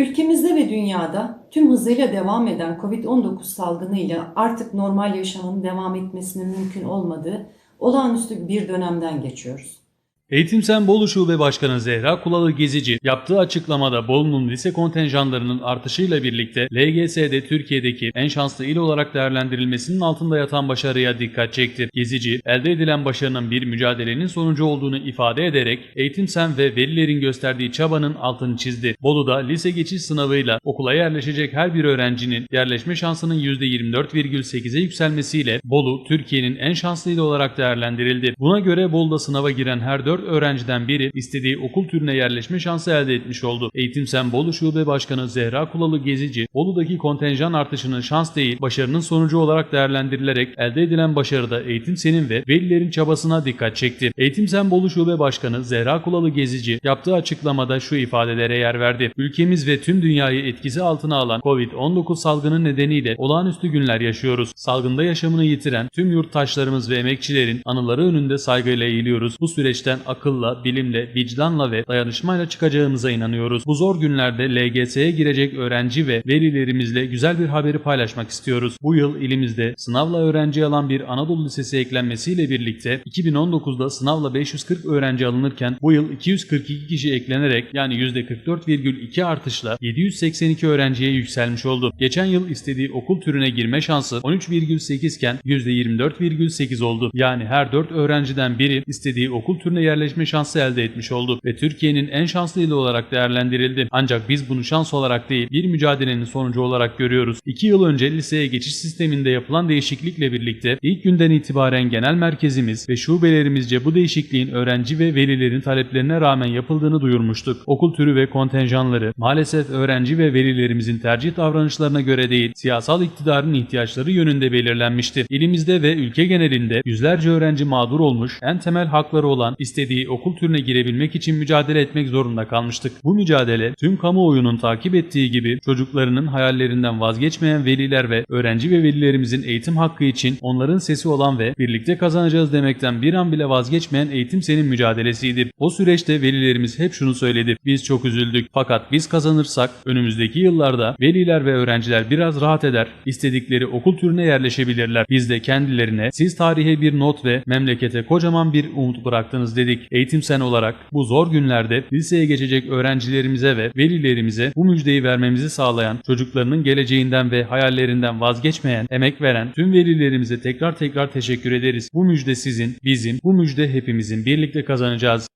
Ülkemizde ve dünyada tüm hızıyla devam eden Covid-19 salgınıyla artık normal yaşamın devam etmesinin mümkün olmadığı olağanüstü bir dönemden geçiyoruz. Eğitim Sen Bolu Şube Başkanı Zehra Kulalı Gezici yaptığı açıklamada Bolu'nun lise kontenjanlarının artışıyla birlikte LGS'de Türkiye'deki en şanslı il olarak değerlendirilmesinin altında yatan başarıya dikkat çekti. Gezici, elde edilen başarının bir mücadelenin sonucu olduğunu ifade ederek Eğitim Sen ve velilerin gösterdiği çabanın altını çizdi. Bolu'da lise geçiş sınavıyla okula yerleşecek her bir öğrencinin yerleşme şansının %24,8'e yükselmesiyle Bolu Türkiye'nin en şanslı ili olarak değerlendirildi. Buna göre Bolu'da sınava giren her 4 öğrenciden biri istediği okul türüne yerleşme şansı elde etmiş oldu. Eğitim Sen Bolu Şube Başkanı Zehra Kulalı Gezici, Bolu'daki kontenjan artışının şans değil, başarının sonucu olarak değerlendirilerek elde edilen başarıda Eğitim Sen'in ve velilerin çabasına dikkat çekti. Eğitim Sen Bolu Şube Başkanı Zehra Kulalı Gezici yaptığı açıklamada şu ifadelere yer verdi. Ülkemiz ve tüm dünyayı etkisi altına alan Covid-19 salgını nedeniyle olağanüstü günler yaşıyoruz. Salgında yaşamını yitiren tüm yurttaşlarımız ve emekçilerin anıları önünde saygıyla eğiliyoruz. Bu süreçten akılla, bilimle, vicdanla ve dayanışmayla çıkacağımıza inanıyoruz. Bu zor günlerde LGS'ye girecek öğrenci ve velilerimizle güzel bir haberi paylaşmak istiyoruz. Bu yıl ilimizde sınavla öğrenci alan bir Anadolu Lisesi eklenmesiyle birlikte 2019'da sınavla 540 öğrenci alınırken bu yıl 242 kişi eklenerek yani %44,2 artışla 782 öğrenciye yükselmiş oldu. Geçen yıl istediği okul türüne girme şansı 13,8 iken %24,8 oldu. Yani her 4 öğrenciden biri istediği okul türüne yerleşme şansı elde etmiş oldu ve Türkiye'nin en şanslı ili olarak değerlendirildi. Ancak biz bunu şans olarak değil bir mücadelenin sonucu olarak görüyoruz. 2 yıl önce liseye geçiş sisteminde yapılan değişiklikle birlikte ilk günden itibaren genel merkezimiz ve şubelerimizce bu değişikliğin öğrenci ve velilerin taleplerine rağmen yapıldığını duyurmuştuk. Okul türü ve kontenjanları maalesef öğrenci ve velilerimizin tercih davranışlarına göre değil, siyasal iktidarın ihtiyaçları yönünde belirlenmişti. İlimizde ve ülke genelinde yüzlerce öğrenci mağdur olmuş, en temel hakları olan istediği okul türüne girebilmek için mücadele etmek zorunda kalmıştık. Bu mücadele tüm kamuoyunun takip ettiği gibi çocuklarının hayallerinden vazgeçmeyen veliler ve öğrenci ve velilerimizin eğitim hakkı için onların sesi olan ve birlikte kazanacağız demekten bir an bile vazgeçmeyen eğitim senin mücadelesidir. O süreçte velilerimiz hep şunu söyledi. Biz çok üzüldük. Fakat biz kazanırsak önümüzdeki yıllarda veliler ve öğrenciler biraz rahat eder. istedikleri okul türüne yerleşebilirler. Biz de kendilerine siz tarihe bir not ve memlekete kocaman bir umut bıraktınız dedik. Eğitim sen olarak bu zor günlerde liseye geçecek öğrencilerimize ve velilerimize bu müjdeyi vermemizi sağlayan, çocuklarının geleceğinden ve hayallerinden vazgeçmeyen, emek veren tüm velilerimize tekrar tekrar teşekkür ederiz. Bu müjde sizin, bizim, bu müjde hepimizin birlikte kazanacağız.